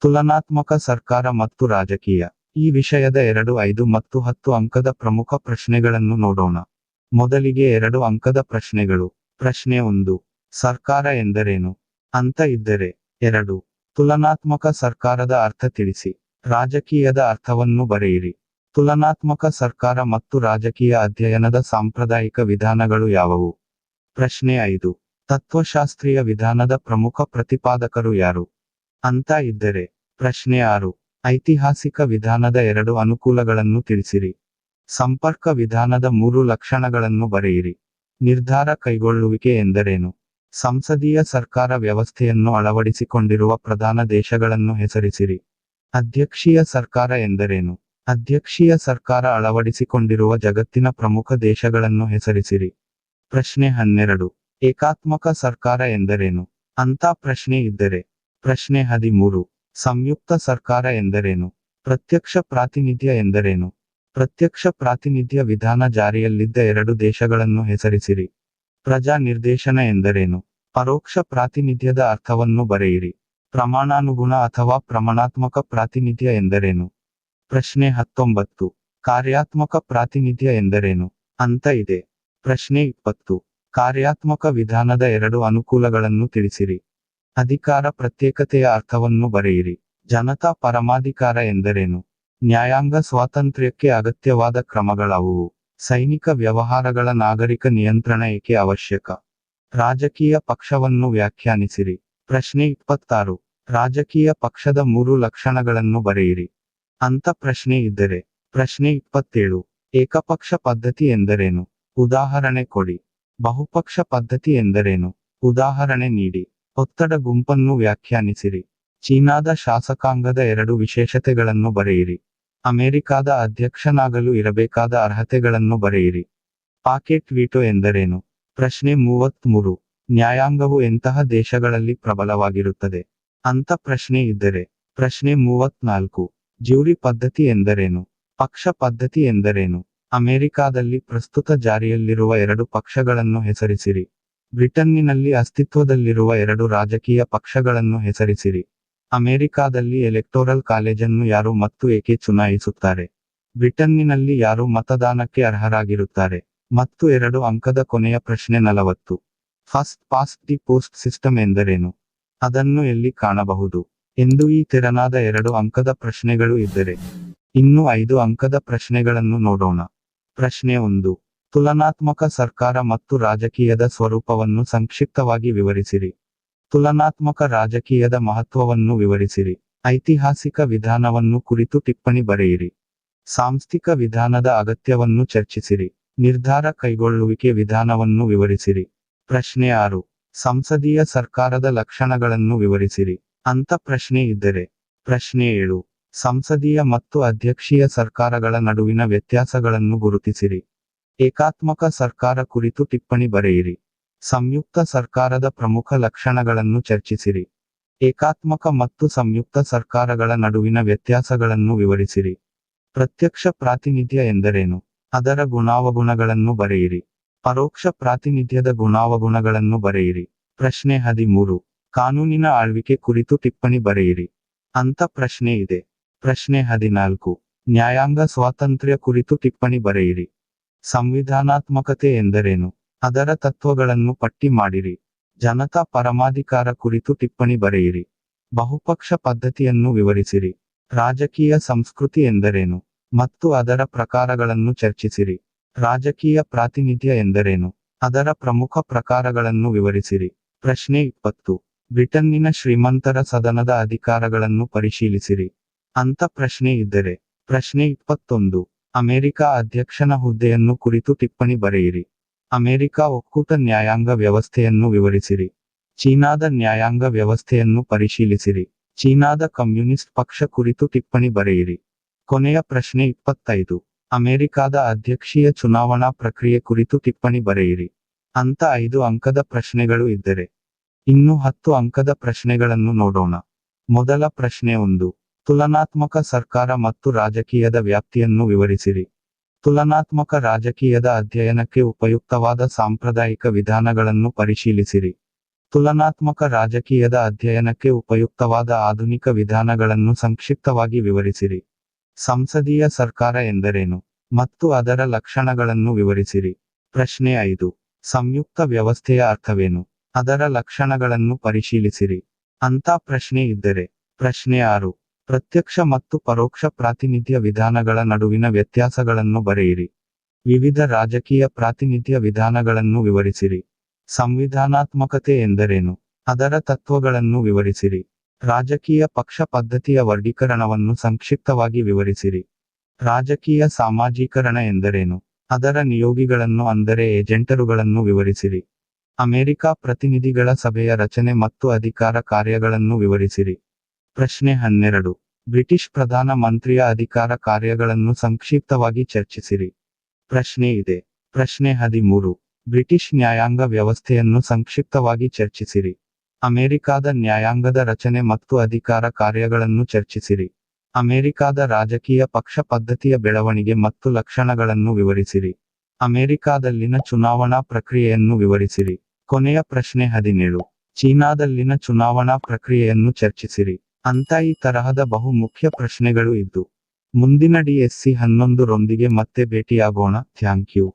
ತುಲನಾತ್ಮಕ ಸರ್ಕಾರ ಮತ್ತು ರಾಜಕೀಯ. ಈ ವಿಷಯದ ಎರಡು ಐದು ಮತ್ತು ಹತ್ತು ಅಂಕದ ಪ್ರಮುಖ ಪ್ರಶ್ನೆಗಳನ್ನು ನೋಡೋಣ. ಮೊದಲಿಗೆ ಎರಡು ಅಂಕದ ಪ್ರಶ್ನೆಗಳು. ಪ್ರಶ್ನೆ ಒಂದು. ಸರ್ಕಾರ ಎಂದರೇನು? ಅಂತ ಇದ್ದರೆ. ಎರಡು. ತುಲನಾತ್ಮಕ ಸರ್ಕಾರದ ಅರ್ಥ ತಿಳಿಸಿ. ರಾಜಕೀಯದ ಅರ್ಥವನ್ನು ಬರೆಯಿರಿ. ತುಲನಾತ್ಮಕ ಸರ್ಕಾರ ಮತ್ತು ರಾಜಕೀಯ ಅಧ್ಯಯನದ ಸಾಂಪ್ರದಾಯಿಕ ವಿಧಾನಗಳು ಯಾವುವು? ಪ್ರಶ್ನೆ ಐದು. ತತ್ವಶಾಸ್ತ್ರೀಯ ವಿಧಾನದ ಪ್ರಮುಖ ಪ್ರತಿಪಾದಕರು ಯಾರು? ಅಂತ ಇದ್ದರೆ, ಪ್ರಶ್ನೆ ಆರು. ಐತಿಹಾಸಿಕ ವಿಧಾನದ ಎರಡು ಅನುಕೂಲಗಳನ್ನು ತಿಳಿಸಿರಿ. ಸಂಪರ್ಕ ವಿಧಾನದ ಮೂರು ಲಕ್ಷಣಗಳನ್ನು ಬರೆಯಿರಿ. ನಿರ್ಧಾರ ಕೈಗೊಳ್ಳುವಿಕೆ ಎಂದರೇನು? ಸಂಸದೀಯ ಸರ್ಕಾರ ವ್ಯವಸ್ಥೆಯನ್ನು ಅಳವಡಿಸಿಕೊಂಡಿರುವ ಪ್ರಧಾನ ದೇಶಗಳನ್ನು ಹೆಸರಿಸಿರಿ. ಅಧ್ಯಕ್ಷೀಯ ಸರ್ಕಾರ ಎಂದರೇನು? ಅಧ್ಯಕ್ಷೀಯ ಸರ್ಕಾರ ಅಳವಡಿಸಿಕೊಂಡಿರುವ ಜಗತ್ತಿನ ಪ್ರಮುಖ ದೇಶಗಳನ್ನು ಹೆಸರಿಸಿರಿ. ಪ್ರಶ್ನೆ ಹನ್ನೆರಡು. ಏಕಾತ್ಮಕ ಸರ್ಕಾರ ಎಂದರೇನು? ಅಂತ ಪ್ರಶ್ನೆ ಇದ್ದರೆ ಪ್ರಶ್ನೆ ಹದಿಮೂರು. ಸಂಯುಕ್ತ ಸರ್ಕಾರ ಎಂದರೇನು? ಪ್ರತ್ಯಕ್ಷ ಪ್ರಾತಿನಿಧ್ಯ ಎಂದರೇನು? ಪ್ರತ್ಯಕ್ಷ ಪ್ರಾತಿನಿಧ್ಯ ವಿಧಾನ ಜಾರಿಯಲ್ಲಿದ್ದ ಎರಡು ದೇಶಗಳನ್ನು ಹೆಸರಿಸಿರಿ. ಪ್ರಜಾ ನಿರ್ದೇಶನ ಎಂದರೇನು? ಪರೋಕ್ಷ ಪ್ರಾತಿನಿಧ್ಯದ ಅರ್ಥವನ್ನು ಬರೆಯಿರಿ. ಪ್ರಮಾಣಾನುಗುಣ ಅಥವಾ ಪ್ರಮಾಣಾತ್ಮಕ ಪ್ರಾತಿನಿಧ್ಯ ಎಂದರೇನು? ಪ್ರಶ್ನೆ ಹತ್ತೊಂಬತ್ತು. ಕಾರ್ಯಾತ್ಮಕ ಪ್ರಾತಿನಿಧ್ಯ ಎಂದರೇನು? ಅಂತ ಇದೆ. ಪ್ರಶ್ನೆ ಇಪ್ಪತ್ತು. ಕಾರ್ಯಾತ್ಮಕ ವಿಧಾನದ ಎರಡು ಅನುಕೂಲಗಳನ್ನು ತಿಳಿಸಿರಿ. ಅಧಿಕಾರ ಪ್ರತ್ಯೇಕತೆಯ ಅರ್ಥವನ್ನು ಬರೆಯಿರಿ. ಜನತಾ ಪರಮಾಧಿಕಾರ ಎಂದರೇನು? ನ್ಯಾಯಾಂಗ ಸ್ವಾತಂತ್ರ್ಯಕ್ಕೆ ಅಗತ್ಯವಾದ ಕ್ರಮಗಳಾವುವು? ಸೈನಿಕ ವ್ಯವಹಾರಗಳ ನಾಗರಿಕ ನಿಯಂತ್ರಣ ಏಕೆ ಅವಶ್ಯಕ? ರಾಜಕೀಯ ಪಕ್ಷವನ್ನು ವ್ಯಾಖ್ಯಾನಿಸಿರಿ. ಪ್ರಶ್ನೆ ಇಪ್ಪತ್ತಾರು. ರಾಜಕೀಯ ಪಕ್ಷದ ಮೂರು ಲಕ್ಷಣಗಳನ್ನು ಬರೆಯಿರಿ. ಅಂತ ಪ್ರಶ್ನೆ ಇದ್ದರೆ. ಪ್ರಶ್ನೆ ಇಪ್ಪತ್ತೇಳು. ಏಕಪಕ್ಷ ಪದ್ಧತಿ ಎಂದರೇನು? ಉದಾಹರಣೆ ಕೊಡಿ. ಬಹುಪಕ್ಷ ಪದ್ಧತಿ ಎಂದರೇನು? ಉದಾಹರಣೆ ನೀಡಿ. ಒತ್ತಡ ಗುಂಪನ್ನು ವ್ಯಾಖ್ಯಾನಿಸಿರಿ. ಚೀನಾದ ಶಾಸಕಾಂಗದ ಎರಡು ವಿಶೇಷತೆಗಳನ್ನು ಬರೆಯಿರಿ. ಅಮೆರಿಕಾದ ಅಧ್ಯಕ್ಷನಾಗಲು ಇರಬೇಕಾದ ಅರ್ಹತೆಗಳನ್ನು ಬರೆಯಿರಿ. ಪಾಕೆಟ್ ವೀಟೋ ಎಂದರೇನು? ಪ್ರಶ್ನೆ ಮೂವತ್ಮೂರು. ನ್ಯಾಯಾಂಗವು ಎಂತಹ ದೇಶಗಳಲ್ಲಿ ಪ್ರಬಲವಾಗಿರುತ್ತದೆ? ಅಂತ ಪ್ರಶ್ನೆ ಇದ್ದರೆ. ಪ್ರಶ್ನೆ ಮೂವತ್ನಾಲ್ಕು. ಜ್ಯೂರಿ ಪದ್ಧತಿ ಎಂದರೇನು? ಪಕ್ಷ ಪದ್ಧತಿ ಎಂದರೇನು? ಅಮೆರಿಕಾದಲ್ಲಿ ಪ್ರಸ್ತುತ ಜಾರಿಯಲ್ಲಿರುವ ಎರಡು ಪಕ್ಷಗಳನ್ನು ಹೆಸರಿಸಿರಿ. ಬ್ರಿಟನ್ನಿನಲ್ಲಿ ಅಸ್ತಿತ್ವದಲ್ಲಿರುವ ಎರಡು ರಾಜಕೀಯ ಪಕ್ಷಗಳನ್ನು ಹೆಸರಿಸಿರಿ. ಅಮೆರಿಕಾದಲ್ಲಿ ಎಲೆಕ್ಟೋರಲ್ ಕಾಲೇಜನ್ನು ಯಾರು ಮತ್ತು ಏಕೆ ಚುನಾಯಿಸುತ್ತಾರೆ? ಬ್ರಿಟನ್ನಿನಲ್ಲಿ ಯಾರು ಮತದಾನಕ್ಕೆ ಅರ್ಹರಾಗಿರುತ್ತಾರೆ? ಮತ್ತು ಎರಡು ಅಂಕದ ಕೊನೆಯ ಪ್ರಶ್ನೆ ನಲವತ್ತು. First past the post system ಎಂದರೇನು? ಅದನ್ನು ಎಲ್ಲಿ ಕಾಣಬಹುದು? ಎಂದು ಈ ತೆರನಾದ ಎರಡು ಅಂಕದ ಪ್ರಶ್ನೆಗಳು ಇದ್ದರೆ. ಇನ್ನು ಐದು ಅಂಕದ ಪ್ರಶ್ನೆಗಳನ್ನು ನೋಡೋಣ. ಪ್ರಶ್ನೆ ಒಂದು. ತುಲನಾತ್ಮಕ ಸರ್ಕಾರ ಮತ್ತು ರಾಜಕೀಯದ ಸ್ವರೂಪವನ್ನು ಸಂಕ್ಷಿಪ್ತವಾಗಿ ವಿವರಿಸಿರಿ. ತುಲನಾತ್ಮಕ ರಾಜಕೀಯದ ಮಹತ್ವವನ್ನು ವಿವರಿಸಿರಿ. ಐತಿಹಾಸಿಕ ವಿಧಾನವನ್ನು ಕುರಿತು ಟಿಪ್ಪಣಿ ಬರೆಯಿರಿ. ಸಾಂಸ್ಥಿಕ ವಿಧಾನದ ಅಗತ್ಯವನ್ನು ಚರ್ಚಿಸಿರಿ. ನಿರ್ಧಾರ ಕೈಗೊಳ್ಳುವಿಕೆ ವಿಧಾನವನ್ನು ವಿವರಿಸಿರಿ. ಪ್ರಶ್ನೆ ಆರು. ಸಂಸದೀಯ ಸರ್ಕಾರದ ಲಕ್ಷಣಗಳನ್ನು ವಿವರಿಸಿರಿ. ಅಂತ ಪ್ರಶ್ನೆ ಇದ್ದರೆ. ಪ್ರಶ್ನೆ ಏಳು. ಸಂಸದೀಯ ಮತ್ತು ಅಧ್ಯಕ್ಷೀಯ ಸರ್ಕಾರಗಳ ನಡುವಿನ ವ್ಯತ್ಯಾಸಗಳನ್ನು ಗುರುತಿಸಿರಿ. ಏಕಾತ್ಮಕ ಸರ್ಕಾರ ಕುರಿತು ಟಿಪ್ಪಣಿ ಬರೆಯಿರಿ. ಸಂಯುಕ್ತ ಸರ್ಕಾರದ ಪ್ರಮುಖ ಲಕ್ಷಣಗಳನ್ನು ಚರ್ಚಿಸಿರಿ. ಏಕಾತ್ಮಕ ಮತ್ತು ಸಂಯುಕ್ತ ಸರ್ಕಾರಗಳ ನಡುವಿನ ವ್ಯತ್ಯಾಸಗಳನ್ನು ವಿವರಿಸಿರಿ. ಪ್ರತ್ಯಕ್ಷ ಪ್ರಾತಿನಿಧ್ಯ ಎಂದರೇನು? ಅದರ ಗುಣಾವಗುಣಗಳನ್ನು ಬರೆಯಿರಿ. ಪರೋಕ್ಷ ಪ್ರಾತಿನಿಧ್ಯದ ಗುಣಾವಗುಣಗಳನ್ನು ಬರೆಯಿರಿ. ಪ್ರಶ್ನೆ ಹದಿಮೂರು. ಕಾನೂನಿನ ಆಳ್ವಿಕೆ ಕುರಿತು ಟಿಪ್ಪಣಿ ಬರೆಯಿರಿ. ಅಂತ ಪ್ರಶ್ನೆ ಇದೆ. ಪ್ರಶ್ನೆ ಹದಿನಾಲ್ಕು. ನ್ಯಾಯಾಂಗ ಸ್ವಾತಂತ್ರ್ಯ ಕುರಿತು ಟಿಪ್ಪಣಿ ಬರೆಯಿರಿ. ಸಂವಿಧಾನಾತ್ಮಕತೆ ಎಂದರೇನು? ಅದರ ತತ್ವಗಳನ್ನು ಪಟ್ಟಿ ಮಾಡಿರಿ. ಜನತಾ ಪರಮಾಧಿಕಾರ ಕುರಿತು ಟಿಪ್ಪಣಿ ಬರೆಯಿರಿ. ಬಹುಪಕ್ಷ ಪದ್ಧತಿಯನ್ನು ವಿವರಿಸಿರಿ. ರಾಜಕೀಯ ಸಂಸ್ಕೃತಿ ಎಂದರೇನು? ಮತ್ತು ಅದರ ಪ್ರಕಾರಗಳನ್ನು ಚರ್ಚಿಸಿರಿ. ರಾಜಕೀಯ ಪ್ರಾತಿನಿಧ್ಯ ಎಂದರೇನು? ಅದರ ಪ್ರಮುಖ ಪ್ರಕಾರಗಳನ್ನು ವಿವರಿಸಿರಿ. ಪ್ರಶ್ನೆ ಇಪ್ಪತ್ತು. ಬ್ರಿಟನ್ನಿನ ಶ್ರೀಮಂತರ ಸದನದ ಅಧಿಕಾರಗಳನ್ನು ಪರಿಶೀಲಿಸಿರಿ. ಅಂತ ಪ್ರಶ್ನೆ ಇದ್ದರೆ. ಪ್ರಶ್ನೆ ಇಪ್ಪತ್ತೊಂದು. ಅಮೆರಿಕ ಅಧ್ಯಕ್ಷನ ಹುದ್ದೆಯನ್ನು ಕುರಿತು ಟಿಪ್ಪಣಿ ಬರೆಯಿರಿ. ಅಮೆರಿಕ ಒಕ್ಕೂಟ ನ್ಯಾಯಾಂಗ ವ್ಯವಸ್ಥೆಯನ್ನು ವಿವರಿಸಿರಿ. ಚೀನಾದ ನ್ಯಾಯಾಂಗ ವ್ಯವಸ್ಥೆಯನ್ನು ಪರಿಶೀಲಿಸಿರಿ. ಚೀನಾದ ಕಮ್ಯುನಿಸ್ಟ್ ಪಕ್ಷ ಕುರಿತು ಟಿಪ್ಪಣಿ ಬರೆಯಿರಿ. ಕೊನೆಯ ಪ್ರಶ್ನೆ ಇಪ್ಪತ್ತೈದು. ಅಮೆರಿಕಾದ ಅಧ್ಯಕ್ಷೀಯ ಚುನಾವಣಾ ಪ್ರಕ್ರಿಯೆ ಕುರಿತು ಟಿಪ್ಪಣಿ ಬರೆಯಿರಿ. ಅಂತ ಐದು ಅಂಕದ ಪ್ರಶ್ನೆಗಳು ಇದ್ದರೆ. ಇನ್ನು ಹತ್ತು ಅಂಕದ ಪ್ರಶ್ನೆಗಳನ್ನು ನೋಡೋಣ. ಮೊದಲ ಪ್ರಶ್ನೆ ಒಂದು. ತುಲನಾತ್ಮಕ ಸರ್ಕಾರ ಮತ್ತು ರಾಜಕೀಯದ ವ್ಯಾಪ್ತಿಯನ್ನು ವಿವರಿಸಿರಿ. ತುಲನಾತ್ಮಕ ರಾಜಕೀಯದ ಅಧ್ಯಯನಕ್ಕೆ ಉಪಯುಕ್ತವಾದ ಸಾಂಪ್ರದಾಯಿಕ ವಿಧಾನಗಳನ್ನು ಪರಿಶೀಲಿಸಿರಿ. ತುಲನಾತ್ಮಕ ರಾಜಕೀಯದ ಅಧ್ಯಯನಕ್ಕೆ ಉಪಯುಕ್ತವಾದ ಆಧುನಿಕ ವಿಧಾನಗಳನ್ನು ಸಂಕ್ಷಿಪ್ತವಾಗಿ ವಿವರಿಸಿರಿ. ಸಂಸದೀಯ ಸರ್ಕಾರ ಎಂದರೇನು? ಮತ್ತು ಅದರ ಲಕ್ಷಣಗಳನ್ನು ವಿವರಿಸಿರಿ. ಪ್ರಶ್ನೆ ಐದು. ಸಂಯುಕ್ತ ವ್ಯವಸ್ಥೆಯ ಅರ್ಥವೇನು? ಅದರ ಲಕ್ಷಣಗಳನ್ನು ಪರಿಶೀಲಿಸಿರಿ. ಅಂತ ಪ್ರಶ್ನೆ ಇದ್ದರೆ? ಪ್ರಶ್ನೆ ಆರು. ಪ್ರತ್ಯಕ್ಷ ಮತ್ತು ಪರೋಕ್ಷ ಪ್ರಾತಿನಿಧ್ಯ ವಿಧಾನಗಳ ನಡುವಿನ ವ್ಯತ್ಯಾಸಗಳನ್ನು ಬರೆಯಿರಿ. ವಿವಿಧ ರಾಜಕೀಯ ಪ್ರಾತಿನಿಧ್ಯ ವಿಧಾನಗಳನ್ನು ವಿವರಿಸಿರಿ. ಸಂವಿಧಾನಾತ್ಮಕತೆ ಎಂದರೇನು? ಅದರ ತತ್ವಗಳನ್ನು ವಿವರಿಸಿರಿ. ರಾಜಕೀಯ ಪಕ್ಷ ಪದ್ಧತಿಯ ವರ್ಗೀಕರಣವನ್ನು ಸಂಕ್ಷಿಪ್ತವಾಗಿ ವಿವರಿಸಿರಿ. ರಾಜಕೀಯ ಸಾಮಾಜೀಕರಣ ಎಂದರೇನು? ಅದರ ನಿಯೋಗಿಗಳನ್ನು ಅಂದರೆ ಏಜೆಂಟರುಗಳನ್ನು ವಿವರಿಸಿರಿ. ಅಮೆರಿಕ ಪ್ರತಿನಿಧಿಗಳ ಸಭೆಯ ರಚನೆ ಮತ್ತು ಅಧಿಕಾರ ಕಾರ್ಯಗಳನ್ನು ವಿವರಿಸಿರಿ. ಪ್ರಶ್ನೆ ಹನ್ನೆರಡು. ಬ್ರಿಟಿಷ್ ಪ್ರಧಾನ ಮಂತ್ರಿಯ ಅಧಿಕಾರ ಕಾರ್ಯಗಳನ್ನು ಸಂಕ್ಷಿಪ್ತವಾಗಿ ಚರ್ಚಿಸಿರಿ. ಪ್ರಶ್ನೆ ಇದೆ. ಪ್ರಶ್ನೆ ಹದಿಮೂರು. ಬ್ರಿಟಿಷ್ ನ್ಯಾಯಾಂಗ ವ್ಯವಸ್ಥೆಯನ್ನು ಸಂಕ್ಷಿಪ್ತವಾಗಿ ಚರ್ಚಿಸಿರಿ. ಅಮೆರಿಕಾದ ನ್ಯಾಯಾಂಗದ ರಚನೆ ಮತ್ತು ಅಧಿಕಾರ ಕಾರ್ಯಗಳನ್ನು ಚರ್ಚಿಸಿರಿ. ಅಮೆರಿಕಾದ ರಾಜಕೀಯ ಪಕ್ಷ ಪದ್ಧತಿಯ ಬೆಳವಣಿಗೆ ಮತ್ತು ಲಕ್ಷಣಗಳನ್ನು ವಿವರಿಸಿರಿ. ಅಮೆರಿಕಾದಲ್ಲಿನ ಚುನಾವಣಾ ಪ್ರಕ್ರಿಯೆಯನ್ನು ವಿವರಿಸಿರಿ. ಕೊನೆಯ ಪ್ರಶ್ನೆ ಹದಿನೇಳು. ಚೀನಾದಲ್ಲಿನ ಚುನಾವಣಾ ಪ್ರಕ್ರಿಯೆಯನ್ನು ಚರ್ಚಿಸಿರಿ. ಅಂತ ಈ ತರಹದ ಬಹು ಮುಖ್ಯ ಪ್ರಶ್ನೆಗಳು ಇದ್ದು, ಮುಂದಿನ ಡಿಎಸ್ಸಿ ಹನ್ನೊಂದು ರೊಂದಿಗೆ ಮತ್ತೆ ಭೇಟಿಯಾಗೋಣ. Thank you.